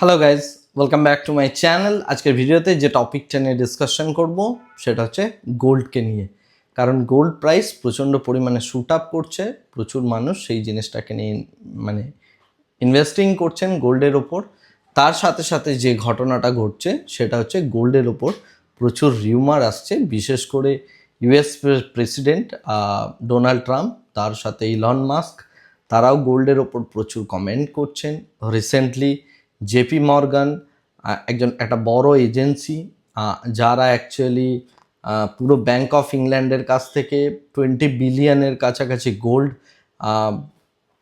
Hello guys welcome back to my channel আজকের ভিডিওতে যে টপিকটা নিয়ে ডিসকাশন করব, সেটা হচ্ছে গোল্ডকে নিয়ে। কারণ গোল্ড প্রাইস প্রচণ্ড পরিমাণে শ্যুট আপ করছে, প্রচুর মানুষ সেই জিনিসটাকে নিয়ে মানে ইনভেস্টিং করছেন গোল্ডের ওপর। তার সাথে সাথে যে ঘটনাটা ঘটছে, সেটা হচ্ছে গোল্ডের ওপর প্রচুর রিউমার আসছে। বিশেষ করে ইউএস প্রেসিডেন্ট ডোনাল্ড ট্রাম্প তার সাথে ইলন মাস্ক তারাও গোল্ডের ওপর প্রচুর কমেন্ট করছেন। রিসেন্টলি জেপি মর্গান একজন, একটা বড় এজেন্সি যারা অ্যাকচুয়ালি পুরো ব্যাংক অফ ইংল্যান্ডের কাছ থেকে টোয়েন্টি বিলিয়নের কাছাকাছি গোল্ড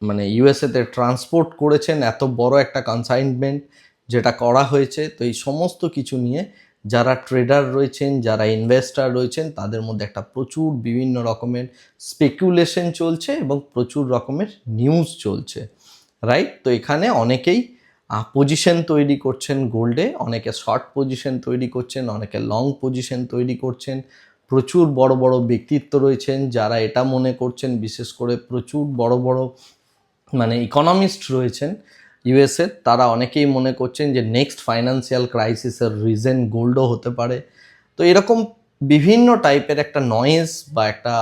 মানে ইউএসএতে ট্রান্সপোর্ট করেছেন, এত বড় একটা কনসাইনমেন্ট যেটা করা হয়েছে। তো এই সমস্ত কিছু নিয়ে যারা ট্রেডার রয়েছেন, যারা ইনভেস্টার রয়েছেন, তাদের মধ্যে একটা প্রচুর বিভিন্ন রকমের স্পেকুলেশন চলছে এবং প্রচুর রকমের নিউজ চলছে। রাইট তো এখানে অনেকেই পজিশন তৈরি করছেন গোল্ডে অনেকে শর্ট পজিশন তৈরি করছেন, অনেকে লং পজিশন তৈরি করছেন। প্রচুর বড় বড় ব্যক্তিত্ব রয়েছেন যারা এটা মনে করছেন, বিশেষ করে প্রচুর বড় বড় মানে ইকোনমিস্ট রয়েছেন ইউএসএর তারা অনেকেই মনে করছেন যে নেক্সট ফাইন্যান্সিয়াল ক্রাইসিসের রিজন গোল্ডও হতে পারে। তো এরকম বিভিন্ন টাইপের একটা নয়েজ বা একটা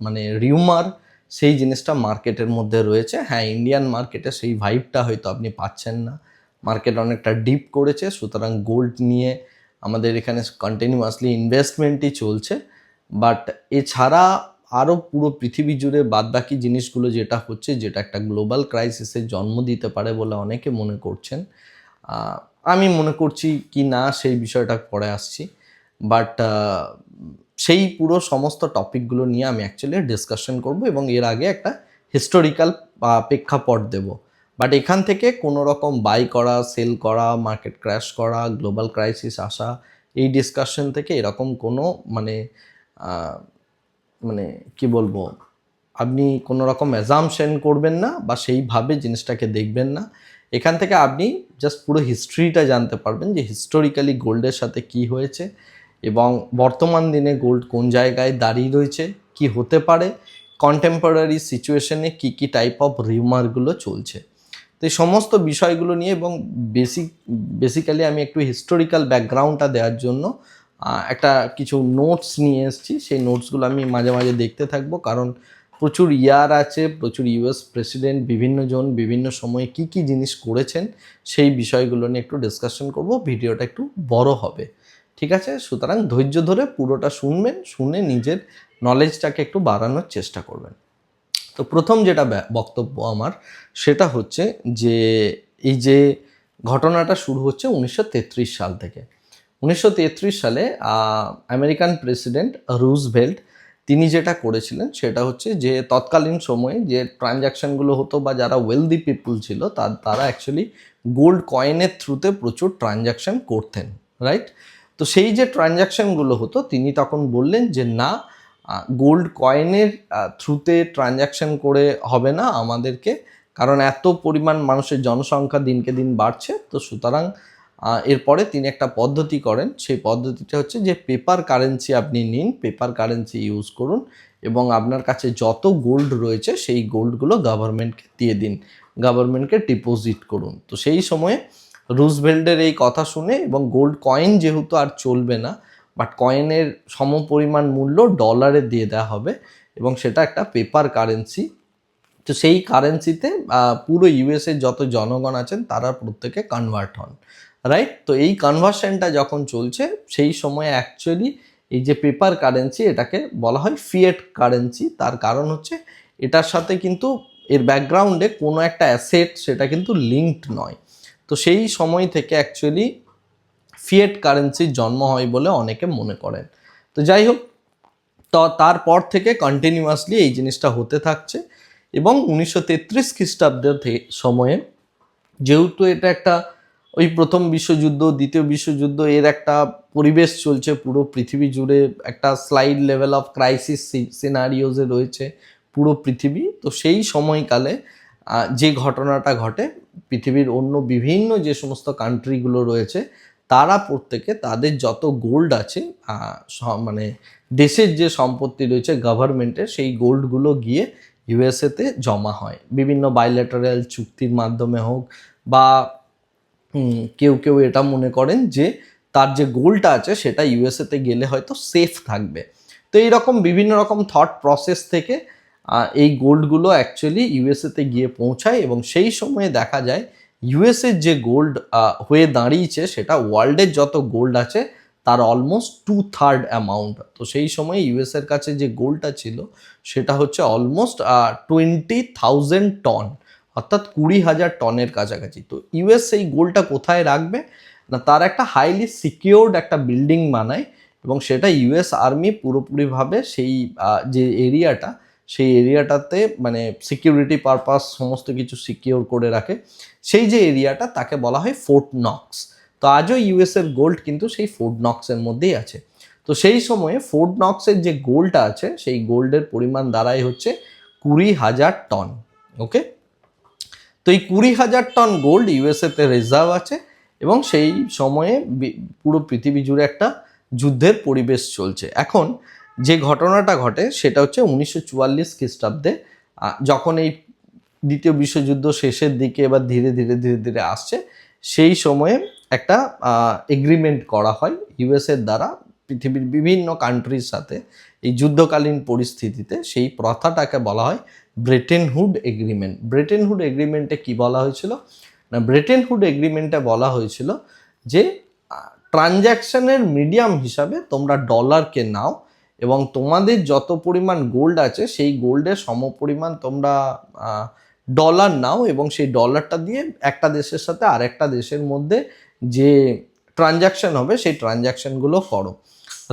মানে রিউমার সেই জিনিসটা মার্কেটের মধ্যে রয়েছে। হ্যাঁ ইন্ডিয়ান মার্কেটে সেই ভাইবটা হয়তো আপনি পাচ্ছেন না। মার্কেট অনেকটা ডিপ করেছে, সুতরাং গোল্ড নিয়ে আমাদের এখানে কন্টিনিউয়াসলি ইনভেস্টমেন্টই চলছে। বাট এছাড়া আরও পুরো পৃথিবী জুড়ে বাদবাকি জিনিসগুলো যেটা হচ্ছে, যেটা একটা গ্লোবাল ক্রাইসিসের জন্ম দিতে পারে বলে অনেকে মনে করছেন আমি মনে করছি কি না সেই বিষয়টা পরে আসছি। বাট সেই পুরো সমস্ত টপিকগুলো নিয়ে আমি অ্যাকচুয়ালি ডিসকাশন করব এবং এর আগে একটা হিস্টোরিক্যাল প্রেক্ষাপট দেব। বাট এখান থেকে কোনো রকম বাই করা সেল করা মার্কেট ক্র্যাশ করা গ্লোবাল ক্রাইসিস আসা, এই ডিসকাশন থেকে এরকম কোনো মানে মানে কি বলব, আপনি কোনো রকম অ্যাজামশন করবেন না বা সেইভাবে জিনিসটাকে দেখবেন না। এখান থেকে আপনি জাস্ট পুরো হিস্ট্রিটা জানতে পারবেন যে হিস্টোরিক্যালি গোল্ডের সাথে কি হয়েছে। এবং বর্তমান দিনে গোল্ড কোন জায়গায় দাঁড়িয়ে রয়েছে, কি হতে পারে কন্টেম্পোরারি সিচুয়েশনে কী কী টাইপ অফ রিউমারগুলো চলছে। তো এই সমস্ত বিষয়গুলো নিয়ে এবং বেসিক বেসিক্যালি আমি একটু হিস্টোরিক্যাল ব্যাকগ্রাউন্ডটা দেওয়ার জন্য একটা কিছু নোটস নিয়ে এসেছি। সেই নোটসগুলো আমি মাঝে মাঝে দেখতে থাকব। কারণ প্রচুর ইয়ার আছে, প্রচুর ইউএস প্রেসিডেন্ট বিভিন্ন জন বিভিন্ন সময়ে কি কি জিনিস করেছেন, সেই বিষয়গুলো নিয়ে একটু ডিসকাশন করব। ভিডিওটা একটু বড় হবে। ঠিক আছে? সুতরাং ধৈর্য ধরে পুরোটা শুনবেন, শুনে নিজের নলেজটাকে একটু বাড়ানোর চেষ্টা করবেন। তো প্রথম যেটা বক্তব্য আমার, সেটা হচ্ছে যে, এই যে ঘটনাটা শুরু হচ্ছে উনিশশো তেত্রিশ সাল থেকে। উনিশশো তেত্রিশ সালে আমেরিকান প্রেসিডেন্ট রুজভেল্ট তিনি যেটা করেছিলেন সেটা হচ্ছে যে, তৎকালীন সময়ে যে ট্রানজ্যাকশানগুলো হতো বা যারা ওয়েলদি পিপুল ছিল তার তারা অ্যাকচুয়ালি গোল্ড কয়েনের থ্রুতে প্রচুর ট্রানজ্যাকশান করতেন রাইট তো সেই যে ট্রানজ্যাকশানগুলো হতো, তিনি তখন বললেন যে, না গোল্ড কয়েনের থ্রুতে ট্রানজ্যাকশান করে হবে না আমাদেরকে, কারণ এত পরিমাণ মানুষের জনসংখ্যা দিনকে দিন বাড়ছে। তো সুতরাং এরপরে তিনি একটা পদ্ধতি করেন। সেই পদ্ধতিটা হচ্ছে যে পেপার কারেন্সি আপনি নিন পেপার কারেন্সি ইউজ করুন এবং আপনার কাছে যত গোল্ড রয়েছে, সেই গোল্ডগুলো গভর্নমেন্টকে দিয়ে দিন। গভর্নমেন্টকে ডিপোজিট করুন। তো সেই সময়ে রুজভেল্ডের এই কথা শুনে এবং গোল্ড কয়েন যেহেতু আর চলবে না বাট কয়েনের সম পরিমাণ মূল্য ডলারে দিয়ে দেওয়া হবে এবং সেটা একটা পেপার কারেন্সি তো সেই কারেন্সিতে পুরো ইউএসএ যত জনগণ আছেন তারা প্রত্যেকে কনভার্ট হন রাইট তো এই কনভার্সনটা যখন চলছে, সেই সময় অ্যাকচুয়ালি এই যে পেপার কারেন্সি এটাকে বলা হয় ফিয়েট কারেন্সি তার কারণ হচ্ছে এটার সাথে কিন্তু এর ব্যাকগ্রাউন্ডে কোনো একটা অ্যাসেট সেটা কিন্তু লিঙ্কড নয়। তো সেই সময় থেকে অ্যাকচুয়ালি ফিয়েট কারেন্সির জন্ম হয় বলে অনেকে মনে করেন। তো যাই হোক, তো তারপর থেকে কন্টিনিউয়াসলি এই জিনিসটা হতে থাকছে এবং উনিশশো তেত্রিশ খ্রিস্টাব্দের সময়ে যেহেতু এটা একটা ওই প্রথম বিশ্বযুদ্ধ, দ্বিতীয় বিশ্বযুদ্ধ, এর একটা পরিবেশ চলছে পুরো পৃথিবী জুড়ে, একটা স্লাইড লেভেল অফ ক্রাইসিস সিনারিওজে রয়েছে পুরো পৃথিবী। তো সেই সময়কালে যে ঘটনাটা ঘটে পৃথিবীর অন্য বিভিন্ন যে সমস্ত কান্ট্রিগুলো রয়েছে, তারা প্রত্যেকে তাদের যত গোল্ড আছে মানে দেশের যে সম্পত্তি রয়েছে গভর্নমেন্টের সেই গোল্ডগুলো গিয়ে ইউএসএতে জমা হয়। বিভিন্ন বাইলেটারাল চুক্তির মাধ্যমে হোক বা কেউ কেউ এটা মনে করেন যে তার যে গোলটা আছে, সেটা ইউএসএতে গেলে হয়তো সেফ থাকবে। তো এইরকম বিভিন্ন রকম থট প্রসেস থেকে এই গোল্ডগুলো অ্যাকচুয়ালি ইউএসএতে গিয়ে পৌঁছায় এবং সেই সময়ে দেখা যায় ইউএসএর যে গোল্ড হয়ে দাঁড়িয়েছে সেটা ওয়ার্ল্ডের যত গোল্ড আছে তার অলমোস্ট টু থার্ড অ্যামাউন্ট তো সেই সময় ইউএসএর কাছে যে গোল্ডটা ছিল সেটা হচ্ছে অলমোস্ট টোয়েন্টি থাউজেন্ড টন অর্থাৎ কুড়ি হাজার টনের কাছাকাছি। তো ইউএস সেই গোল্ডটা কোথায় রাখবে? না, তার একটা হাইলি সিকিউরড একটা বিল্ডিং বানায় এবং সেটা ইউএস আর্মি পুরোপুরিভাবে সেই যে এরিয়াটা সেই এরিয়াটাতে মানে সিকিউরিটি পারপাস সমস্ত কিছু সিকিউর করে রাখে। সেই যে এরিয়াটা তাকে বলা হয় ফোর্ট নক্স তো আজও ইউএসের গোল্ড কিন্তু সেই ফোর্ট নক্সের মধ্যেই আছে। তো সেই সময়ে ফোর্ট নক্সের যে গোল্ডটা আছে, সেই গোল্ডের পরিমাণ দাঁড়ায় হচ্ছে কুড়ি হাজার টন ওকে তো এই কুড়ি হাজার টন গোল্ড ইউএসএতে রিজার্ভ আছে এবং সেই সময়ে পুরো পৃথিবী জুড়ে একটা যুদ্ধের পরিবেশ চলছে। এখন যে ঘটনাটা ঘটে সেটা হচ্ছে উনিশশো চুয়াল্লিশ খ্রিস্টাব্দে যখন এই দ্বিতীয় বিশ্বযুদ্ধ শেষের দিকে এবার ধীরে ধীরে ধীরে ধীরে আসছে, সেই সময়ে একটা এগ্রিমেন্ট করা হয় ইউএসএর দ্বারা পৃথিবীর বিভিন্ন কান্ট্রির সাথে এই যুদ্ধকালীন পরিস্থিতিতে। সেই প্রথাটাকে বলা হয় ব্রিটেনহুড এগ্রিমেন্ট ব্রিটেনহুড এগ্রিমেন্টে কি বলা হয়েছিল? না ব্রেটেনহুড এগ্রিমেন্টে বলা হয়েছিল যে ট্রানজ্যাকশনের মিডিয়াম হিসাবে তোমরা ডলারকে নাও এবং তোমাদের যত পরিমাণ গোল্ড আছে, সেই গোল্ডের সমপরিমাণ তোমরা ডলার নাও এবং সেই ডলারটা দিয়ে একটা দেশের সাথে আরেকটা দেশের মধ্যে যে ট্রানজ্যাকশন হবে, সেই ট্রানজ্যাকশনগুলো করো।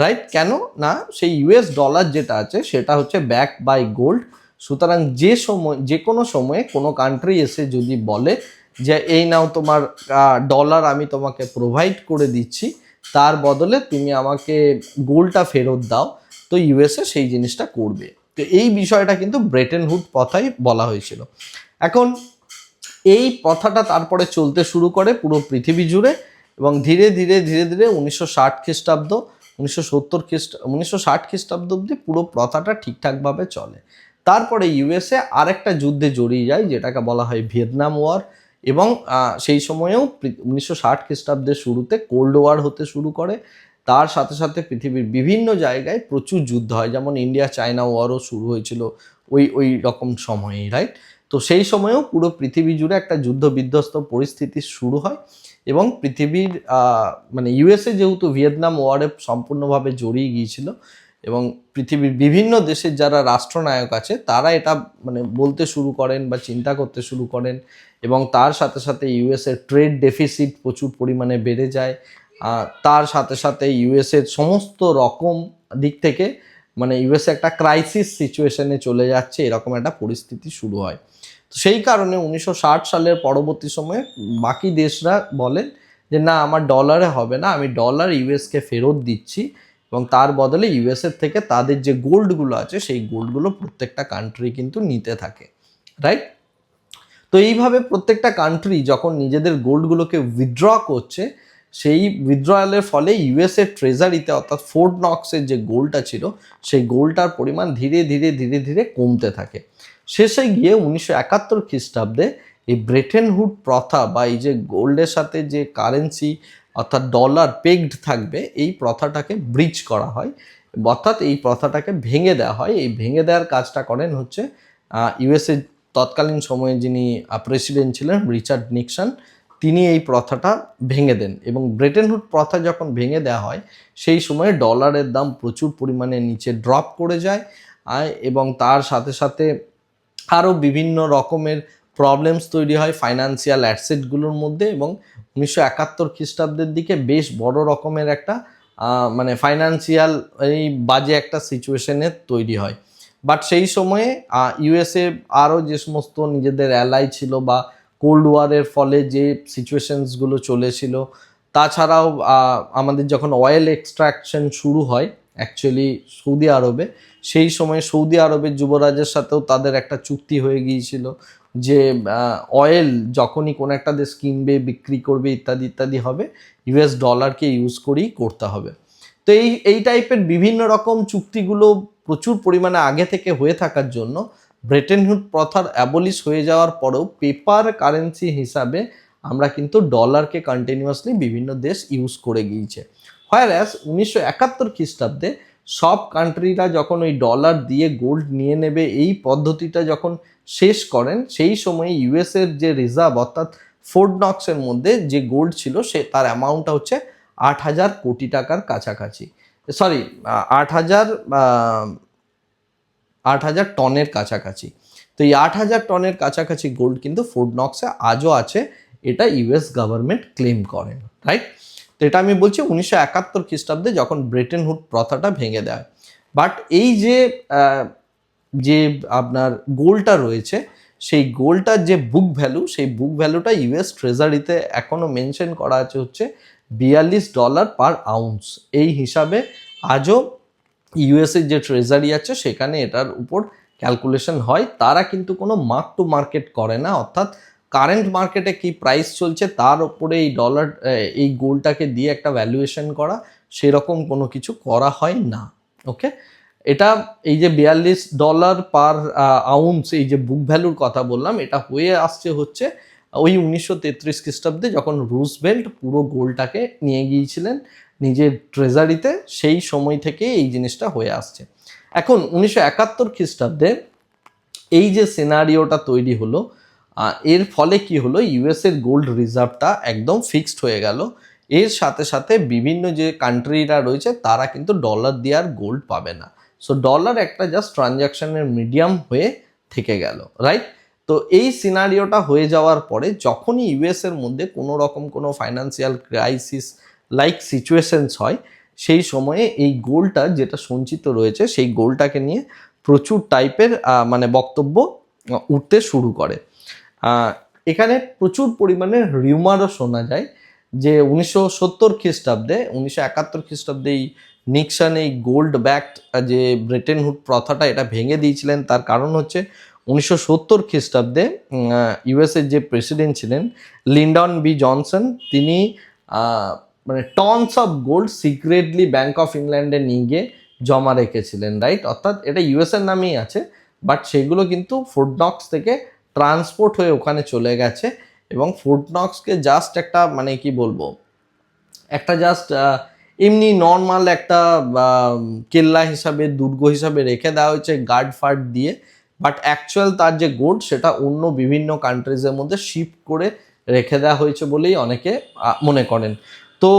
রাইট কেন? না, সেই ইউএস ডলার যেটা আছে, সেটা হচ্ছে ব্যাক বাই গোল্ড সুতরাং যে সময়, যে কোনো সময়ে কোনো কান্ট্রি এসে যদি বলে যে, এই নাও তোমার ডলার আমি তোমাকে প্রোভাইড করে দিচ্ছি, তার বদলে তুমি আমাকে গোল্ডটা ফেরত দাও। তো ইউএসএ সেই জিনিসটা করবে। তো এই বিষয়টা কিন্তু ব্রেটেনহুড প্রথাই বলা হয়েছিল। এখন এই প্রথাটা তারপরে চলতে শুরু করে পুরো পৃথিবী জুড়ে এবং ধীরে ধীরে ধীরে ধীরে উনিশশো ষাট খ্রিস্টাব্দ, উনিশশো সত্তর খ্রিস্ট, উনিশশো ষাট খ্রিস্টাব্দ অব্দি পুরো প্রথাটা ঠিকঠাকভাবে চলে। তারপরে ইউএসএ আরেকটা যুদ্ধে জড়িয়ে যায়, যেটাকে বলা হয় ভিয়েতনাম ওয়ার এবং সেই সময়েও উনিশশো ষাট খ্রিস্টাব্দের শুরুতে কোল্ড ওয়ার হতে শুরু করে তার সাথে সাথে পৃথিবীর বিভিন্ন জায়গায় প্রচুর যুদ্ধ হয়। যেমন ইন্ডিয়া চায়না ওয়ারও শুরু হয়েছিল ওই ওই রকম সময়েই রাইট তো সেই সময়েও পুরো পৃথিবী জুড়ে একটা যুদ্ধ বিধ্বস্ত পরিস্থিতি শুরু হয় এবং পৃথিবীর মানে ইউএসএ যেহেতু ভিয়েতনাম ওয়ারে সম্পূর্ণভাবে জড়িয়ে গিয়েছিল এবং পৃথিবীর বিভিন্ন দেশের যারা রাষ্ট্রনায়ক আছে, তারা এটা মানে বলতে শুরু করেন বা চিন্তা করতে শুরু করেন এবং তার সাথে সাথে ইউএসএর ট্রেড ডেফিসিট প্রচুর পরিমাণে বেড়ে যায়। তার সাথে সাথে ইউএসএর সমস্ত রকম দিক থেকে মানে ইউএসএ একটা ক্রাইসিস সিচুয়েশনে চলে যাচ্ছে, এরকম একটা পরিস্থিতি শুরু হয়। তো সেই কারণে উনিশশো ষাট সালের পরবর্তী সময়ে বাকি দেশরা বলেন যে, না, আমার ডলারে হবে না, আমি ডলার ইউএসকে ফেরত দিচ্ছি এবং তার বদলে ইউএসএর থেকে তাদের যে গোল্ডগুলো আছে, সেই গোল্ডগুলো প্রত্যেকটা কান্ট্রি কিন্তু নিতে থাকে। রাইট তো এইভাবে প্রত্যেকটা কান্ট্রি যখন নিজেদের গোল্ডগুলোকে উইথড্র করছে সেই উইথড্রয়ালের ফলে ইউএসএর ট্রেজারিতে অর্থাৎ ফোর্ট নক্সের যে গোলটা ছিল, সেই গোলটার পরিমাণ ধীরে ধীরে ধীরে ধীরে কমতে থাকে। শেষে গিয়ে উনিশশো একাত্তর খ্রিস্টাব্দে এই ব্রেটেনহুড প্রথা বা এই যে গোল্ডের সাথে যে কারেন্সি অর্থাৎ ডলার পেগড থাকবে, এই প্রথাটাকে ব্রিজ করা হয়। অর্থাৎ এই প্রথাটাকে ভেঙে দেওয়া হয়। এই ভেঙে দেওয়ার কাজটা করেন হচ্ছে ইউএসএ তৎকালীন সময়ে যিনি প্রেসিডেন্ট ছিলেন রিচার্ড নিক্সন তিনি এই প্রথাটা ভেঙে দেন এবং ব্রিটেনহুড প্রথা যখন ভেঙে দেওয়া হয়, সেই সময়ে ডলারের দাম প্রচুর পরিমাণে নিচে ড্রপ করে যায় এবং তার সাথে সাথে আরও বিভিন্ন রকমের প্রবলেমস তৈরি হয় ফাইন্যান্সিয়াল অ্যাসেটগুলোর মধ্যে এবং উনিশশো একাত্তর খ্রিস্টাব্দের দিকে বেশ বড় রকমের একটা মানে ফাইন্যান্সিয়াল এই বাজে একটা সিচুয়েশনের তৈরি হয়। বাট সেই সময়ে ইউএসএ আরও যে সমস্ত নিজেদের অ্যালাই ছিল বা কোল্ড ওয়ারের ফলে যে সিচুয়েশনসগুলো চলেছিল, তাছাড়াও আমাদের যখন অয়েল এক্সট্রাকশন শুরু হয় অ্যাকচুয়ালি সৌদি আরবে, সেই সময় সৌদি আরবের যুবরাজের সাথেও তাদের একটা চুক্তি হয়ে গিয়েছিল যে অয়েল যখনই কোনো একটা দেশ কিনবে, বিক্রি করবে, ইত্যাদি ইত্যাদি হবে ইউএস ডলারকে ইউজ করেই করতে হবে। তো এই এই টাইপের বিভিন্ন রকম চুক্তিগুলো প্রচুর পরিমাণে আগে থেকে হয়ে থাকার জন্য ব্রেটেনহুড প্রথার অ্যাবলিশ হয়ে যাওয়ার পরেও পেপার কারেন্সি হিসাবে আমরা কিন্তু ডলারকে কন্টিনিউয়াসলি বিভিন্ন দেশ ইউজ করে গিয়েছে। হয় অ্যাস উনিশশো একাত্তর খ্রিস্টাব্দে সব কান্ট্রিরা যখন ওই ডলার দিয়ে গোল্ড নিয়ে নেবে, এই পদ্ধতিটা যখন শেষ করেন, সেই সময়ে ইউএসের যে রিজার্ভ অর্থাৎ ফোর্ড নক্সের মধ্যে যে গোল্ড ছিল, সে তার অ্যামাউন্টটা হচ্ছে আট হাজার কোটি টাকার কাছাকাছি। সরি আট হাজার আট হাজার টনের কাছাকাছি। তো এই আট হাজার টনের কাছাকাছি গোল্ড কিন্তু ফোর্ড নক্সে আজও আছে। এটা ইউএস গভর্নমেন্ট ক্লেম করেন রাইট তো এটা আমি বলছি উনিশশো একাত্তর খ্রিস্টাব্দে যখন ব্রিটেন হুড প্রথাটা ভেঙে দেয়। বাট এই যে যে আপনার গোলটা রয়েছে, সেই গোলটার যে বুক ভ্যালু সেই বুক ভ্যালুটা ইউএস ট্রেজারিতে এখনও মেনশন করা আছে হচ্ছে বিয়াল্লিশ ডলার পার আউন্স এই হিসাবে আজও ইউএসের যে ট্রেজারি আছে, সেখানে এটার উপর ক্যালকুলেশন হয়। তারা কিন্তু কোনো মার্ক টু মার্কেট করে না। অর্থাৎ কারেন্ট মার্কেটে কি প্রাইস চলছে, তার উপরে এই ডলার এই গোল্ডটাকে দিয়ে একটা ভ্যালুয়েশন করা, সেরকম কোনো কিছু করা হয় না। ওকে এটা এই যে বিয়াল্লিশ ডলার পার আউন্স এই যে বুক ভ্যালুর কথা বললাম, এটা হয়ে আসছে হচ্ছে ওই উনিশশো তেত্রিশ খ্রিস্টাব্দে, যখন রুজবেল্ট পুরো গোলটাকে নিয়ে গিয়েছিলেন। নিজের ট্রেজারিতে সেই সময় থেকে এই জিনিসটা হয়ে আসছে। এখন উনিশশো একাত্তর খ্রিস্টাব্দে এই যে সিনারিওটা তৈরি হলো এর ফলে কি হলো? ইউএসের গোল্ড রিজার্ভটা একদম ফিক্সড হয়ে গেল। এর সাথে সাথে বিভিন্ন যে কান্ট্রিরা রয়েছে, তারা কিন্তু ডলার দিয়ে আর গোল্ড পাবে না। সো ডলার একটা জাস্ট ট্রানজ্যাকশনের মিডিয়াম হয়ে থেকে গেল রাইট তো এই সিনারিওটা হয়ে যাওয়ার পরে যখনই ইউএস এর মধ্যে কোনো রকম কোনো ফাইন্যান্সিয়াল ক্রাইসিস লাইক সিচুয়েশনস হয়, সেই সময়ে এই গোলটা যেটা সঞ্চিত রয়েছে, সেই গোলটাকে নিয়ে প্রচুর টাইপের মানে বক্তব্য উঠতে শুরু করে। এখানে প্রচুর পরিমাণে রিউমারও শোনা যায় যে উনিশশো সত্তর খ্রিস্টাব্দে, উনিশশো একাত্তর খ্রিস্টাব্দে এই নিক্সন এই গোল্ড ব্যাক্ট যে ব্রিটেন হুড প্রথাটা এটা ভেঙে দিয়েছিলেন। তার কারণ হচ্ছে উনিশশো সত্তর খ্রিস্টাব্দে ইউএসএর যে প্রেসিডেন্ট ছিলেন, লিন্ডন বি জনসন, তিনি মানে tons of gold secretly bank of ইংল্যান্ডে নিয়ে গিয়ে জমা রেখেছিলেন রাইট অর্থাৎ এটা ইউএসএর নামেই আছে বাট সেগুলো কিন্তু ফুডনক্স থেকে ট্রান্সপোর্ট হয়ে ওখানে চলে গেছে এবং ফুডনক্সকে জাস্ট একটা মানে কি বলব, একটা জাস্ট এমনি নর্মাল একটা কেল্লা হিসাবে, দুর্গ হিসাবে রেখে দেওয়া হয়েছে গার্ড ফার্ড দিয়ে বাট অ্যাকচুয়াল তার যে গোড সেটা অন্য বিভিন্ন কান্ট্রিজের মধ্যে শিফট করে রেখে দেওয়া হয়েছে বলেই অনেকে মনে করেন। তো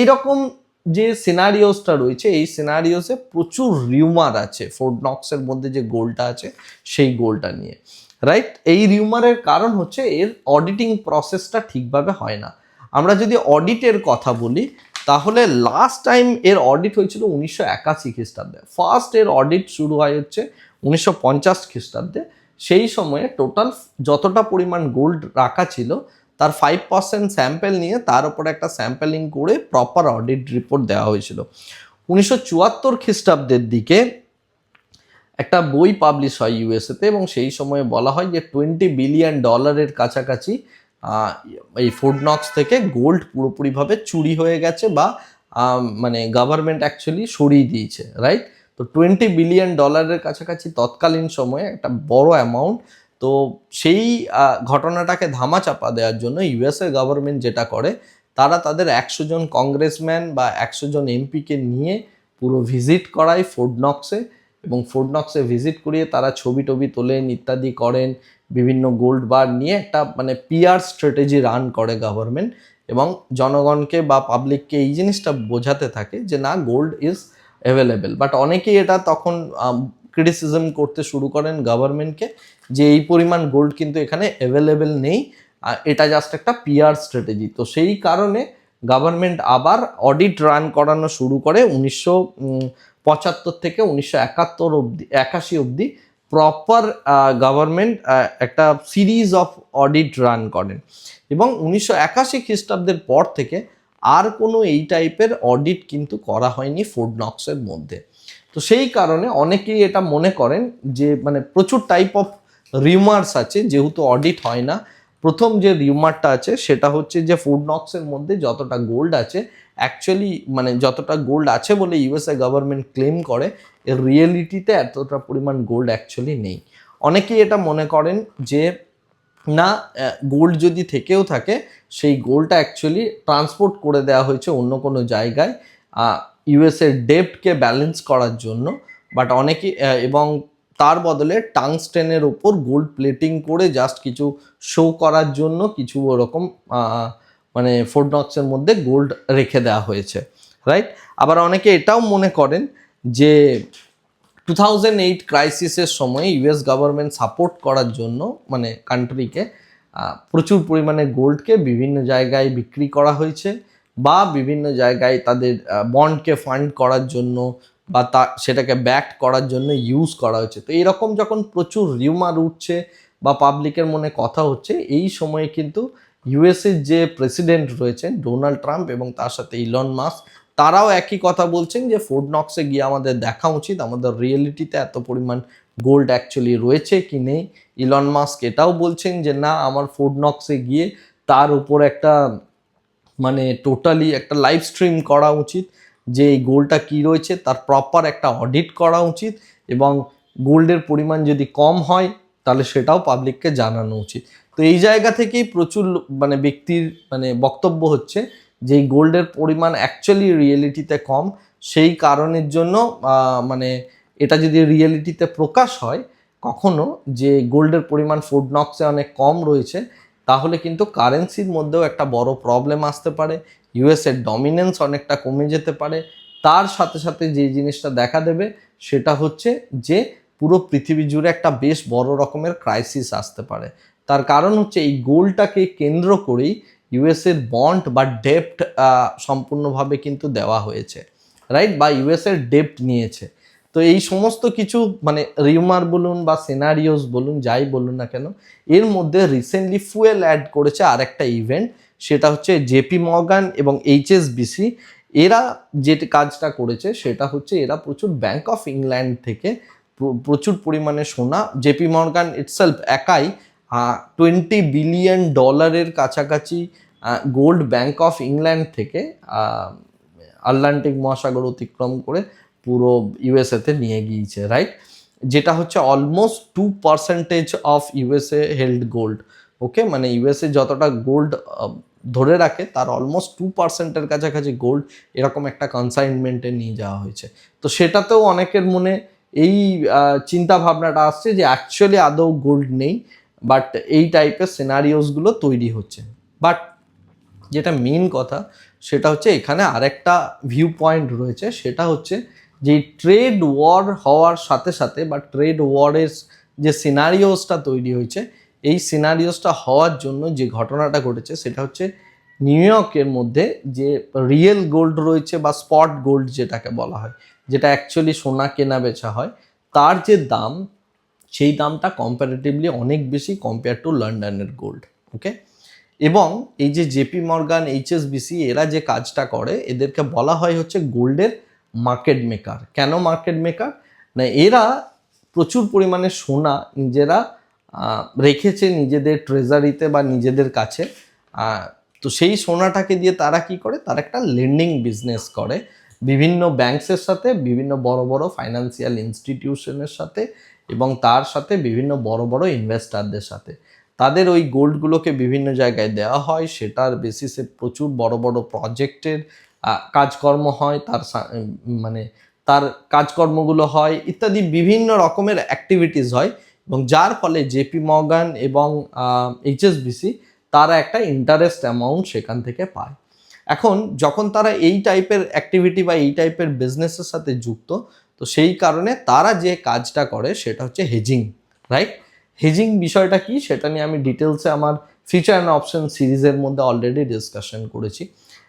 এইরকম যে সিনারিওসটা রয়েছে, এই সিনারিওসে প্রচুর রিউমার আছে ফোর্ট নক্সের মধ্যে যে গোলটা আছে, সেই গোলটা নিয়ে রাইট এই রিউমারের কারণ হচ্ছে এর অডিটিং প্রসেসটা ঠিকভাবে হয় না। আমরা যদি অডিটের কথা বলি, তাহলে লাস্ট টাইম এর অডিট হয়েছিল উনিশশো একাশি খ্রিস্টাব্দে। ফার্স্ট এর অডিট শুরু হয় হচ্ছে উনিশশো পঞ্চাশ খ্রিস্টাব্দে। সেই সময়ে টোটাল যতটা পরিমাণ গোল্ড রাখা ছিল তার ফাইভ পার্সেন্ট স্যাম্পেল নিয়ে তার উপরে একটা স্যাম্পেলিং করে প্রপার অডিট রিপোর্ট দেওয়া হয়েছিল। উনিশশো চুয়াত্তর খ্রিস্টাব্দের দিকে একটা বই পাবলিশ হয় ইউএসএতে এবং সেই সময়ে বলা হয় যে টোয়েন্টি বিলিয়ন ডলারের কাছাকাছি এই ফুডনক্স থেকে গোল্ড পুরোপুরিভাবে চুরি হয়ে গেছে বা মানে গভর্নমেন্ট অ্যাকচুয়ালি সরিয়ে দিয়েছে রাইট তো টোয়েন্টি বিলিয়ন ডলারের কাছাকাছি তৎকালীন সময়ে একটা বড় অ্যামাউন্ট তো সেই ঘটনাটাকে ধামাচাপা দেওয়ার জন্য ইউএসএ গভর্নমেন্ট যেটা করে, তারা তাদের একশো জন কংগ্রেসম্যান বা একশো জন এমপিকে নিয়ে পুরো ভিজিট করায় ফোর্ডনক্সে এবং ফোর্ডনক্সে ভিজিট করিয়ে তারা ছবি টবি তোলেন, ইত্যাদি করেন, বিভিন্ন গোল্ড বার নিয়ে একটা মানে পিআর স্ট্র্যাটেজি রান করে গভর্নমেন্ট এবং জনগণকে বা পাবলিককে এই জিনিসটা বোঝাতে থাকে যে না গোল্ড ইজ অ্যাভেলেবেল বাট অনেকেই এটা তখন ক্রিটিসিজম করতে শুরু করেন গভর্নমেন্টকে যে এই পরিমাণ গোল্ড কিন্তু এখানে অ্যাভেলেবেল নেই এটা জাস্ট একটা পিয়ার স্ট্র্যাটেজি তো সেই কারণে গভর্নমেন্ট আবার অডিট রান করানো শুরু করে উনিশশো পঁচাত্তর থেকে উনিশশো একাত্তর অবধি, একাশি অবধি প্রপার গভর্নমেন্ট একটা সিরিজ অফ অডিট রান করেন। এবং উনিশশো একাশি খ্রিস্টাব্দের পর থেকে আর কোনো এই টাইপের অডিট কিন্তু করা হয়নি ফোর্ড নক্সের মধ্যে। তো সেই কারণে অনেকেই এটা মনে করেন যে মানে প্রচুর টাইপ অফ রিউমার্স আছে, যেহেতু অডিট হয় না। প্রথম যে রিউমারটা আছে, সেটা হচ্ছে যে ফুড নক্সের মধ্যে যতটা গোল্ড আছে অ্যাকচুয়ালি মানে যতটা গোল্ড আছে বলে ইউএসএ গভর্নমেন্ট ক্লেম করে, এর রিয়েলিটিতে এতটা পরিমাণ গোল্ড অ্যাকচুয়ালি নেই। অনেকেই এটা মনে করেন যে, না গোল্ড যদি থেকেও থাকে, সেই গোল্ডটা অ্যাকচুয়ালি ট্রান্সপোর্ট করে দেওয়া হয়েছে অন্য কোনো জায়গায় ইউএসের ডেপ্টকে ব্যালেন্স করার জন্য। বাট অনেকে এবং তার বদলে টাংস্টেনের ওপর গোল্ড প্লেটিং করে জাস্ট কিছু শো করার জন্য কিছু ওরকম মানে ফোর্ডনক্সের মধ্যে গোল্ড রেখে দেওয়া হয়েছে রাইট আবার অনেকে এটাও মনে করেন যে টু থাউজেন্ড এইট ক্রাইসিসের সময় ইউএস গভর্নমেন্ট সাপোর্ট করার জন্য মানে কান্ট্রিকে প্রচুর পরিমাণে গোল্ডকে বিভিন্ন জায়গায় বিক্রি করা হয়েছে বা বিভিন্ন জায়গায় তাদের বন্ডকে ফান্ড করার জন্য বা তা, সেটাকে ব্যাক করার জন্য ইউজ করা হচ্ছে। তো এরকম যখন প্রচুর রিউমার উঠছে বা পাবলিকের মনে কথা হচ্ছে, এই সময়ে কিন্তু ইউএসের যে প্রেসিডেন্ট রয়েছেন ডোনাল্ড ট্রাম্প এবং তার সাথে ইলন মাস তারাও একই কথা বলছেন যে ফোর্ড নক্সে গিয়ে আমাদের দেখা উচিত, আমাদের রিয়েলিটিতে এত পরিমাণ গোল্ড অ্যাকচুয়ালি রয়েছে কি নেই। ইলন মাস্ক এটাও বলছেন যে না, আমার ফোর্ড নক্সে গিয়ে তার উপর একটা মানে টোটালি একটা লাইভ স্ট্রিম করা উচিত। যে এই গোলটা কী রয়েছে তার প্রপার একটা অডিট করা উচিত এবং গোল্ডের পরিমাণ যদি কম হয়, তাহলে সেটাও পাবলিককে জানানো উচিত। তো এই জায়গা থেকেই প্রচুর মানে ব্যক্তির মানে বক্তব্য হচ্ছে যে এই গোল্ডের পরিমাণ অ্যাকচুয়ালি রিয়েলিটিতে কম। সেই কারণের জন্য মানে এটা যদি রিয়েলিটিতে প্রকাশ হয় কখনো যে গোল্ডের পরিমাণ ফুড নক্সে অনেক কম রয়েছে, তাহলে কিন্তু কারেন্সির মধ্যেও একটা বড় প্রবলেম আসতে পারে। ইউএসের ডমিনেন্স অনেকটা কমে যেতে পারে। তার সাথে সাথে যে জিনিসটা দেখা দেবে, সেটা হচ্ছে যে পুরো পৃথিবী জুড়ে একটা বেশ বড় রকমের ক্রাইসিস আসতে পারে। তার কারণ হচ্ছে এই গোলটাকে কেন্দ্র করেই ইউএসের বন্ড বা ডেপ্ট সম্পূর্ণভাবে কিন্তু দেওয়া হয়েছে রাইট বা ইউএসের ডেপ্ট নিয়েছে। তো এই সমস্ত কিছু মানে রিউমার বলুন বা সিনারিওস বলুন, যাই বলুন না কেন, এর মধ্যে রিসেন্টলি ফুয়েল অ্যাড করেছে আরেকটা ইভেন্ট সেটা হচ্ছে জেপি মর্গান এবং এইচএসবিসি এরা যে কাজটা করেছে, সেটা হচ্ছে এরা প্রচুর ব্যাংক অফ ইংল্যান্ড থেকে প্রচুর পরিমাণে সোনা। জেপি মর্গান ইটসেলফ একাই টোয়েন্টি বিলিয়ন ডলারের কাছাকাছি গোল্ড ব্যাংক অফ ইংল্যান্ড থেকে আটলান্টিক মহাসাগর অতিক্রম করে পুরো ইউএসএতে নিয়ে গিয়েছে রাইট যেটা হচ্ছে almost two percentage of USA held gold okay মানে ইউএসএ যতটা গোল্ড ধরে রাখে, তার অলমোস্ট টু পার্সেন্টের কাছাকাছি গোল্ড এরকম একটা কনসাইনমেন্টে নিয়ে যাওয়া হয়েছে। তো সেটাতেও অনেকের মনে এই চিন্তা ভাবনাটা আসছে যে অ্যাকচুয়ালি আদৌ গোল্ড নেই বাট এই টাইপের সিনারিওসগুলো তৈরি হচ্ছে। বাট যেটা মেন কথা, সেটা হচ্ছে এখানে আরেকটা ভিউ পয়েন্ট রয়েছে, সেটা হচ্ছে যে ট্রেড ওয়ার হওয়ার সাথে সাথে বা ট্রেড ওয়ারের যে সিনারিওসটা তৈরি হয়েছে এই সিনারিওসটা হওয়ার জন্য যে ঘটনাটা ঘটেছে, সেটা হচ্ছে নিউ ইয়র্কের মধ্যে যে রিয়েল গোল্ড রয়েছে বা স্পট গোল্ড যেটাকে বলা হয়, যেটা অ্যাকচুয়ালি সোনা কেনা বেচা হয়, তার যে দাম, সেই দামটা কম্পারেটিভলি অনেক বেশি কম্পেয়ার টু লন্ডনের গোল্ড ওকে এবং এই যে জেপি মর্গান এইচএসবিসি এরা যে কাজটা করে, এদেরকে বলা হয় হচ্ছে গোল্ডের মার্কেট মেকার। কেন মার্কেট মেকার? না, এরা প্রচুর পরিমাণে সোনা, নিজেরা রেখেছে নিজেদের ট্রেজারিতে বা নিজেদের কাছে। তো সেই সোনাটাকে দিয়ে তারা কি করে? তারা একটা লেন্ডিং বিজনেস করে। বিভিন্ন ব্যাংকসের সাথে, বিভিন্ন বড় বড় ফাইন্যান্সিয়াল ইনস্টিটিউশনের সাথে এবং তার সাথে বিভিন্ন বড় বড় ইনভেস্টারদের সাথে। তাদের ওই গোল্ডগুলোকে বিভিন্ন জায়গায় দেওয়া হয়। সেটার বেসিসে প্রচুর বড় বড় প্রজেক্টের কাজকর্ম হয়। তার মানে তার কাজকর্মগুলো হয়। ইত্যাদি বিভিন্ন রকমের অ্যাক্টিভিটিস হয়। এবং যার ফলে জেপি মর্গান এবং এইচএসবিসি তারা একটা ইন্টারেস্ট অ্যামাউন্ট সেখান থেকে পায়। এখন যখন তারা এই টাইপের অ্যাক্টিভিটি বা এই টাইপের বিজনেসের সাথে যুক্ত, তো সেই কারণে তারা যে কাজটা করে সেটা হচ্ছে হেজিং রাইট হেজিং বিষয়টা কি সেটা নিয়ে আমি ডিটেলসে আমার ফিচার অ্যান্ড অপশন সিরিজের মধ্যে অলরেডি ডিসকাশন করেছি।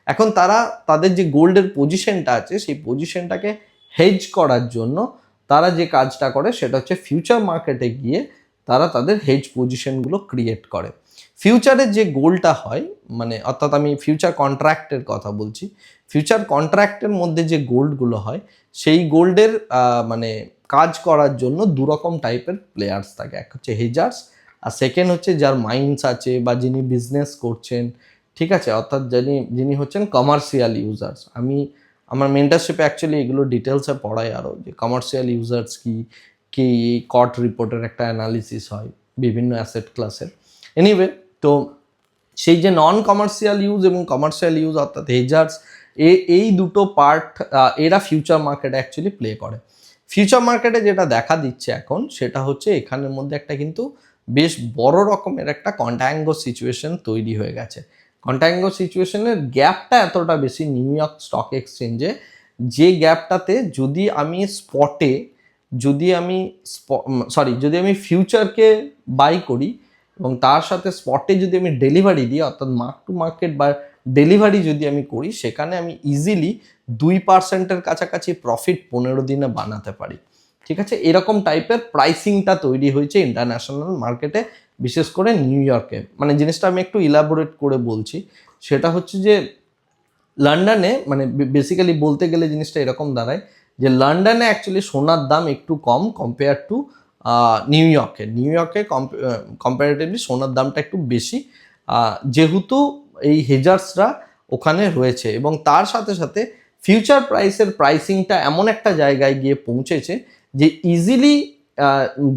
এখন তারা, তাদের যে গোল্ডের পজিশনটা আছে, সেই পজিশনটাকে হেজ করার জন্য তারা যে কাজটা করে সেটা হচ্ছে ফিউচার মার্কেটে গিয়ে তারা তাদের হেজ পজিশনগুলো ক্রিয়েট করে। ফিউচারের যে গোলটা হয় মানে অর্থাৎ আমি ফিউচার কন্ট্রাক্টের কথা বলছি ফিউচার কন্ট্রাক্টের মধ্যে যে গোল্ডগুলো হয়, সেই গোল্ডের মানে কাজ করার জন্য দুরকম টাইপের প্লেয়ার্স থাকে। এক হচ্ছে হেজার্স আর সেকেন্ড হচ্ছে যার মাইন্ডস আছে বা যিনি বিজনেস করছেন, ঠিক আছে? অর্থাৎ যিনি যিনি হচ্ছেন কমার্শিয়াল ইউজার্স আমি আমার মেন্টারশিপে অ্যাকচুয়ালি এগুলো ডিটেলসে পড়াই আরও যে কমার্শিয়াল ইউজার্স কী কী কট রিপোর্টের একটা অ্যানালিসিস হয়, বিভিন্ন অ্যাসেট ক্লাসের এনিওয়ে তো সেই যে নন কমার্শিয়াল ইউজ এবং কমার্শিয়াল ইউজ অর্থাৎ হেজার্স এ, এই দুটো পার্ট এরা ফিউচার মার্কেটে অ্যাকচুয়ালি প্লে করে। ফিউচার মার্কেটে যেটা দেখা দিচ্ছে এখন, সেটা হচ্ছে এখানের মধ্যে একটা কিন্তু বেশ বড় রকমের একটা কন্ট্যাঙ্গো সিচুয়েশন তৈরি হয়ে গেছে। কন্ট্যাঙ্গো সিচুয়েশনের গ্যাপটা এতটা বেশি নিউ ইয়র্ক স্টক এক্সচেঞ্জে যে গ্যাপটাতে যদি আমি স্পটে যদি আমি সরি যদি আমি ফিউচারকে বাই করি এবং তার সাথে স্পটে যদি আমি ডেলিভারি দিই, অর্থাৎ মার্ক টু মার্কেট বা ডেলিভারি যদি আমি করি, সেখানে আমি ইজিলি দুই পার্সেন্টের কাছাকাছি প্রফিট পনেরো দিনে বানাতে পারি। ঠিক আছে? এরকম টাইপের প্রাইসিংটা তৈরি হয়েছে ইন্টারন্যাশনাল মার্কেটে বিশেষ করে নিউ ইয়র্কে। মানে জিনিসটা আমি একটু ইলাবোরেট করে বলছি। সেটা হচ্ছে যে, লন্ডনে মানে বেসিক্যালি বলতে গেলে জিনিসটা এরকম দাঁড়ায় যে, লন্ডনে অ্যাকচুয়ালি সোনার দাম একটু কম কম্পেয়ার টু নিউ ইয়র্কে। নিউ ইয়র্কে কম্পারেটিভলি সোনার দামটা একটু বেশি। যেহেতু এই হেজার্সরা ওখানে রয়েছে এবং তার সাথে সাথে ফিউচার প্রাইসের প্রাইসিংটা এমন একটা জায়গায় গিয়ে পৌঁছেছে যে ইজিলি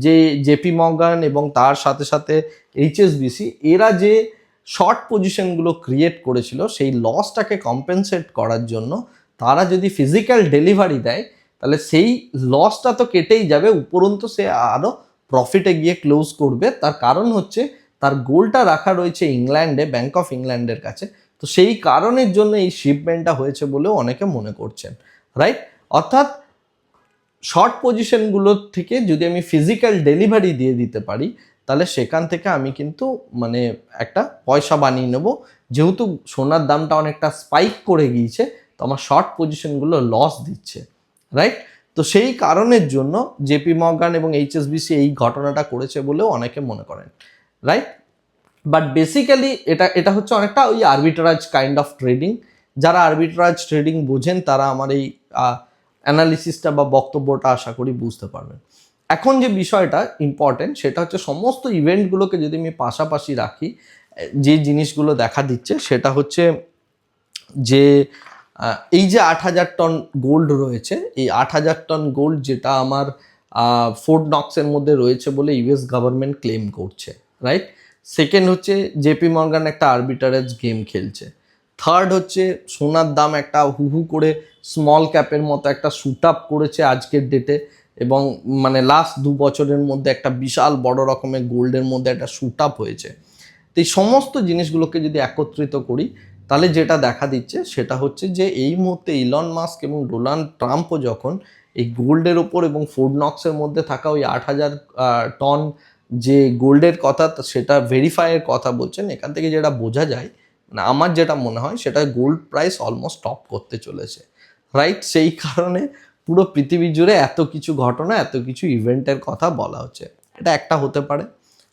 যে জেপি মর্গান এবং তার সাথে সাথে এইচএসবিসি এরা যে শর্ট পজিশনগুলো ক্রিয়েট করেছিল, সেই লসটাকে কম্পেনসেট করার জন্য তারা যদি ফিজিক্যাল ডেলিভারি দেয়, তাহলে সেই লসটা তো কেটেই যাবে, উপরন্তু সে আরও প্রফিটে গিয়ে ক্লোজ করবে। তার কারণ হচ্ছে, তার গোলটা রাখা রয়েছে ইংল্যান্ডে ব্যাংক অফ ইংল্যান্ডের কাছে। তো সেই কারণের জন্য এই শিপমেন্টটা হয়েছে বলেও অনেকে মনে করছেন রাইট অর্থাৎ শর্ট পজিশনগুলোর থেকে যদি আমি ফিজিক্যাল ডেলিভারি দিয়ে দিতে পারি, তাহলে সেখান থেকে আমি কিন্তু মানে একটা পয়সা বানিয়ে নেব। যেহেতু সোনার দামটা অনেকটা স্পাইক করে গিয়েছে, তো আমার শর্ট পজিশনগুলো লস দিচ্ছে রাইট তো সেই কারণের জন্য জেপি মর্গান এবং এইচএসবিসি এই ঘটনাটা করেছে বলেও অনেকে মনে করেন রাইট বাট বেসিক্যালি এটা এটা হচ্ছে অনেকটা ওই আরবিট্রাজ কাইন্ড অফ ট্রেডিং যারা আরবিট্রাজ ট্রেডিং বোঝেন, তারা আমার এই অ্যানালিসিসটা বা বক্তব্যটা আশা করি বুঝতে পারবেন। এখন যে বিষয়টা ইম্পর্টেন্ট সেটা হচ্ছে সমস্ত ইভেন্টগুলোকে যদি আমি পাশাপাশি রাখি, যে জিনিসগুলো দেখা দিচ্ছে, সেটা হচ্ছে যে এই যে আট হাজার টন গোল্ড রয়েছে, এই আট হাজার টন গোল্ড যেটা আমার ফোর্ট নক্সের মধ্যে রয়েছে বলে ইউএস গভর্নমেন্ট ক্লেম করছে রাইট সেকেন্ড হচ্ছে জেপি মর্গান একটা আরবিটারেজ গেম খেলছে। থার্ড হচ্ছে সোনার দাম একটা হু হু করে স্মল ক্যাপের মতো একটা শুট আপ করেছে আজকের ডেটে এবং মানে লাস্ট দু বছরের মধ্যে একটা বিশাল বড় রকমের গোল্ডের মধ্যে একটা শুট আপ হয়েছে। তো এই সমস্ত জিনিসগুলোকে যদি একত্রিত করি, তাহলে যেটা দেখা দিচ্ছে সেটা হচ্ছে যে এই মুহূর্তে ইলন মাস্ক এবং ডোনাল্ড ট্রাম্পও যখন এই গোল্ডের ওপর এবং নক্সের মধ্যে থাকা ওই আট হাজার টন যে গোল্ডের কথা সেটা ভেরিফাইয়ের কথা বলছেন, এখান থেকে যেটা বোঝা যায় মানে আমার যেটা মনে হয় সেটা গোল্ড প্রাইস অলমোস্ট টপ করতে চলেছে রাইট সেই কারণে পুরো পৃথিবী জুড়ে এত কিছু ঘটনা, এত কিছু ইভেন্টের কথা বলা হচ্ছে। এটা একটা হতে পারে।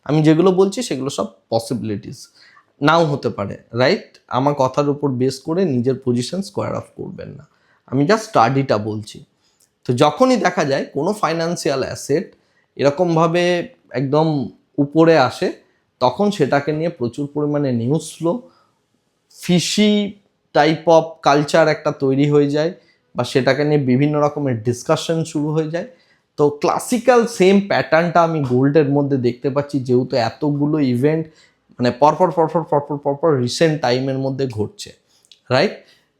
আমি যেগুলো বলছি সেগুলো সব পসিবিলিটিস নাও হতে পারে রাইট আমার কথার উপর বেস করে নিজের পজিশন স্কোয়ার অফ করবেন না। আমি জাস্ট স্টাডিটা বলছি। তো যখনই দেখা যায় কোনো ফাইন্যান্সিয়াল অ্যাসেট এরকমভাবে একদম উপরে আসে, তখন সেটাকে নিয়ে প্রচুর পরিমাণে news flow fishy type of culture একটা তৈরি হয়ে যায় বা সেটাকে নিয়ে বিভিন্ন রকমের ডিসকাশন শুরু হয়ে যায়। তো ক্লাসিক্যাল সেম প্যাটার্নটা আমি গোল্ডের মধ্যে দেখতে পাচ্ছি, যেহেতু এতগুলো ইভেন্ট মানে পরপর পরপর পরপর পরপর রিসেন্ট টাইমের মধ্যে ঘটছে রাইট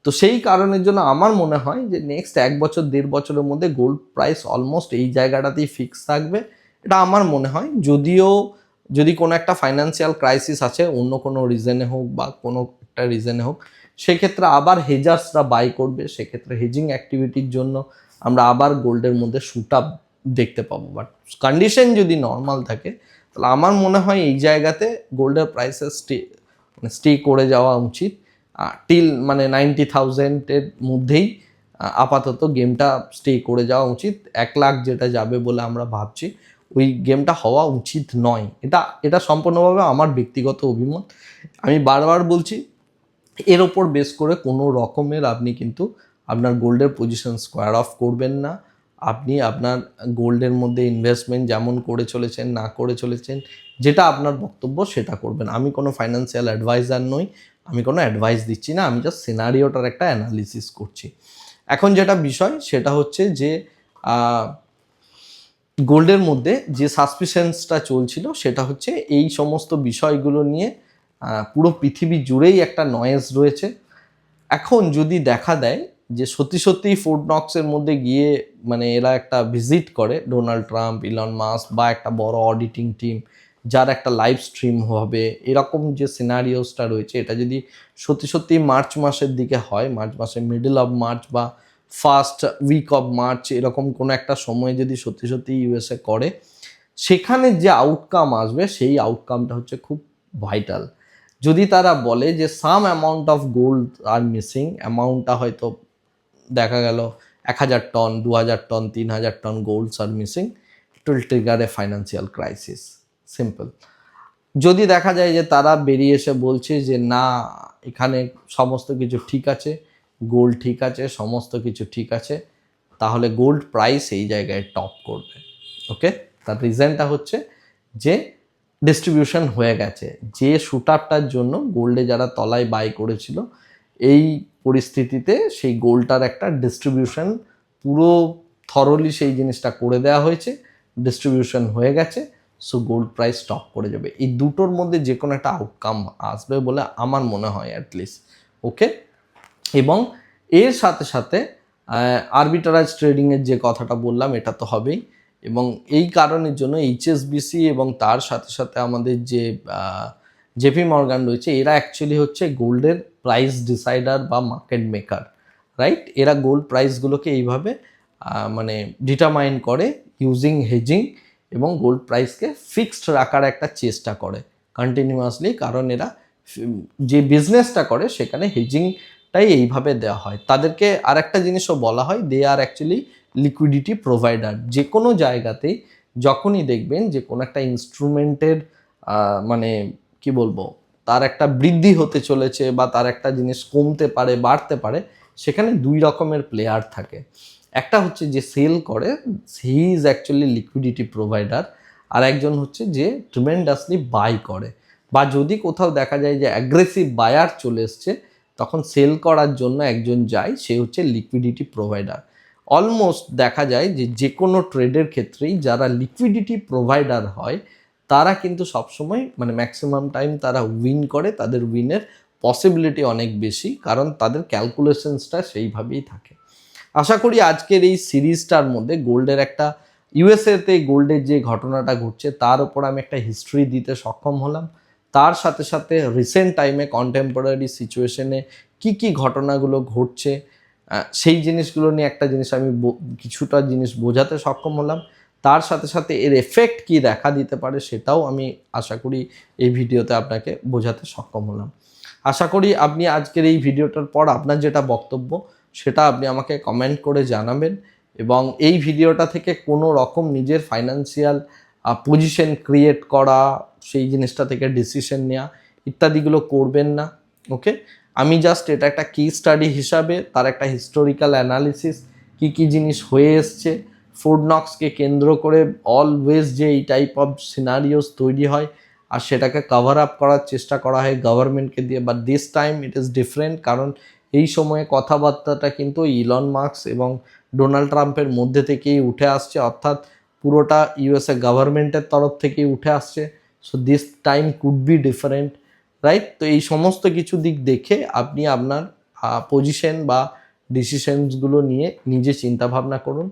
তো সেই কারণের জন্য আমার মনে হয় যে নেক্সট এক বছর, দেড় বছরের মধ্যে গোল্ড প্রাইস অলমোস্ট এই জায়গাটাতেই ফিক্স থাকবে। এটা আমার মনে হয়, যদিও যদি কোনো একটা ফাইন্যান্সিয়াল ক্রাইসিস আছে, অন্য কোনো রিজনে হোক বা কোনো একটা রিজনে হোক, সেক্ষেত্রে আবার হেজার্সরা বাই করবে, সেক্ষেত্রে হেজিং অ্যাক্টিভিটির জন্য আমরা আবার গোল্ডের মধ্যে শুট আপ দেখতে পাবো। বাট কন্ডিশন যদি নর্মাল থাকে, তাহলে আমার মনে হয় এই জায়গাতে গোল্ডের প্রাইসেস স্টে মানে স্টে করে যাওয়া উচিত। টিল মানে নাইনটি থাউজেন্ডের মধ্যেই আপাতত গেমটা স্টে করে যাওয়া উচিত। এক লাখ যেটা যাবে বলে আমরা ভাবছি, ওই গেমটা হওয়া উচিত নয়। এটা এটা সম্পূর্ণভাবে আমার ব্যক্তিগত অভিমত। আমি বারবার বলছি এর ওপর বেস করে কোনো রকমের আপনি কিন্তু আপনার গোল্ডের পজিশন স্কোয়ার অফ করবেন না। আপনি আপনার গোল্ডের মধ্যে ইনভেস্টমেন্ট যেমন করে চলেছেন, না করে চলেছেন, যেটা আপনার বক্তব্য সেটা করবেন। আমি কোনো ফাইন্যান্সিয়াল অ্যাডভাইজার নই, আমি কোনো অ্যাডভাইস দিচ্ছি না, আমি জাস্ট সিনারিওটার একটা অ্যানালিসিস করছি। এখন যেটা বিষয়, সেটা হচ্ছে যে গোল্ডের মধ্যে যে সাসপিশেন্সটা চলছিল, সেটা হচ্ছে এই সমস্ত বিষয়গুলো নিয়ে পুরো পৃথিবী জুড়েই একটা নয়েজ রয়েছে। এখন যদি দেখা দেয় যে সত্যি সত্যিই ফোর্ট নক্সের মধ্যে গিয়ে মানে এরা একটা ভিজিট করে ডোনাল্ড ট্রাম্প ইলন মাস বা একটা বড় অডিটিং টিম যার একটা লাইভ স্ট্রিম হবে, এরকম যে সিনারিওসটা রয়েছে, এটা যদি সত্যি সত্যি মার্চ মাসের দিকে হয় মার্চ মাসের মিডল অফ মার্চ বা ফার্স্ট উইক অফ মার্চ এরকম কোনো একটা সময় যদি সত্যি সত্যি ইউএসএ করে, সেখানে যে আউটকাম আসবে, সেই আউটকামটা হচ্ছে খুব ভাইটাল যদি তারা বলে যে some amount of gold are missing অ্যামাউন্টটা হয়তো দেখা গেল এক হাজার টন দু হাজার টন তিন হাজার ton golds are missing it will trigger a financial crisis simple যদি দেখা যায় যে তারা বেরিয়ে এসে বলছে যে না, এখানে সমস্ত কিছু ঠিক আছে গোল্ড ঠিক আছে, সমস্ত কিছু ঠিক আছে, তাহলে গোল্ড প্রাইস এই জায়গায় টপ করবে। ওকে তার রিজনটা হচ্ছে যে ডিস্ট্রিবিউশন হয়ে গেছে। যে শুটারটার জন্য গোল্ডে যারা তলায় বাই করেছিল, এই পরিস্থিতিতে সেই গোল্ডটার একটা ডিস্ট্রিবিউশন পুরো থরলি সেই জিনিসটা করে দেওয়া হয়েছে ডিস্ট্রিবিউশন হয়ে গেছে সো গোল্ড প্রাইস স্টপ করে যাবে। এই দুটোর মধ্যে যে কোনো একটা আউটকাম আসবে বলে আমার মনে হয় অ্যাটলিস্ট ওকে এবং এর সাথে সাথে আরবিটারাইজ ট্রেডিংয়ের যে কথাটা বললাম, এটা তো হবেই। এবং এই কারণের জন্য এইচএসবিসি এবং তার সাথে সাথে আমাদের যে জেপি মর্গান রয়েছে, এরা অ্যাকচুয়ালি হচ্ছে গোল্ডের প্রাইস ডিসাইডার বা মার্কেট মেকার রাইট এরা গোল্ড প্রাইসগুলোকে এইভাবে মানে ডিটারমাইন করে ইউজিং হেজিং এবং গোল্ড প্রাইসকে ফিক্সড রাখার একটা চেষ্টা করে কন্টিনিউয়াসলি কারণ এরা যে বিজনেসটা করে সেখানে হেজিংটাই এইভাবে দেওয়া হয়। তাদেরকে আর একটা জিনিসও বলা হয় they are actually liquidity provider যে কোনো জায়গাতেই যখনই দেখবেন যে কোনো একটা ইনস্ট্রুমেন্টের মানে কি বলব, তার একটা বৃদ্ধি হতে চলেছে বা তার একটা জিনিস কমতে পারে, বাড়তে পারে, সেখানে দুই রকমের প্লেয়ার থাকে। একটা হচ্ছে যে সেল করে he is actually liquidity provider আর একজন হচ্ছে যে ট্রিমেন্ডাসলি বাই করে। বা যদি কোথাও দেখা যায় যে অ্যাগ্রেসিভ বায়ার চলে এসছে, তখন সেল করার জন্য একজন যায়, সে হচ্ছে লিকুইডিটি প্রোভাইডার অলমোস্ট দেখা যায় যে যে কোনো ট্রেডের ক্ষেত্রেই যারা লিকুইডিটি প্রোভাইডার হয়, তারা কিন্তু সবসময় মানে ম্যাক্সিমাম টাইম তারা উইন করে, তাদের উইনের পসিবিলিটি অনেক বেশি, কারণ তাদের ক্যালকুলেশনসটা সেইভাবেই থাকে। আশা করি আজকের এই সিরিজটার মধ্যে গোল্ডের একটা ইউএসএতে গোল্ডের যে ঘটনাটা ঘটছে, তার উপর আমি একটা হিস্ট্রি দিতে সক্ষম হলাম। তার সাথে সাথে রিসেন্ট টাইমে কন্টেম্পোরারি সিচুয়েশনে কি কি ঘটনাগুলো ঘটছে সেই জিনিসগুলো নিয়ে একটা জিনিস আমি কিছুটা জিনিস বোঝাতে সক্ষম হলাম। তার সাথে সাথে এর এফেক্ট কি দেখা দিতে পারে সেটাও আমি আশা করি এই ভিডিওতে আপনাকে বোঝাতে সক্ষম হলাম। আশা করি আপনি আজকের এই ভিডিওটার পর আপনার যেটা বক্তব্য, সেটা আপনি আমাকে কমেন্ট করে জানাবেন এবং এই ভিডিওটা থেকে কোনো রকম নিজের ফাইন্যান্সিয়াল পজিশন ক্রিয়েট করা, সেই জিনিসটা থেকে ডিসিশন নেওয়া ইত্যাদিগুলো করবেন না ওকে আমি জাস্ট এটা একটা কি স্টাডি হিসাবে, তার একটা হিস্টোরিক্যাল অ্যানালিসিস কি কি জিনিস হয়ে এসছে ফুড নক্সকে কেন্দ্র করে অলওয়েজ যে এই টাইপ অফ সিনারিওস তৈরি হয়, আর সেটাকে কভার আপ করার চেষ্টা করা হয় গভর্নমেন্টকে দিয়ে। But this time it is different কারণ এই সময়ে কথাবার্তাটা কিন্তু ইলন মার্কস এবং ডোনাল্ড ট্রাম্পের মধ্যে থেকেই উঠে আসছে, অর্থাৎ পুরোটা ইউএসএ গভর্নমেন্টের তরফ থেকেই উঠে আসছে। So this time could be different right তো এই সমস্ত কিছু দিক দেখে আপনি আপনার পজিশন বা ডিসিশনসগুলো নিয়ে নিজে চিন্তা ভাবনা করুন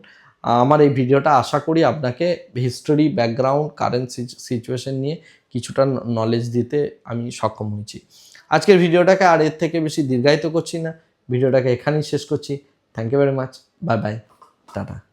আমার এই ভিডিওটা আশা করি আপনাকে হিস্টোরি ব্যাকগ্রাউন্ড কারেন্ট সিচুয়েশন নিয়ে কিছুটা নলেজ দিতে আমি সক্ষম হয়েছি। আজকের ভিডিওটাকে আর এর থেকে বেশি দীর্ঘায়িত করছি না। ভিডিওটাকে এখানেই শেষ করছি। Thank you very much bye bye tata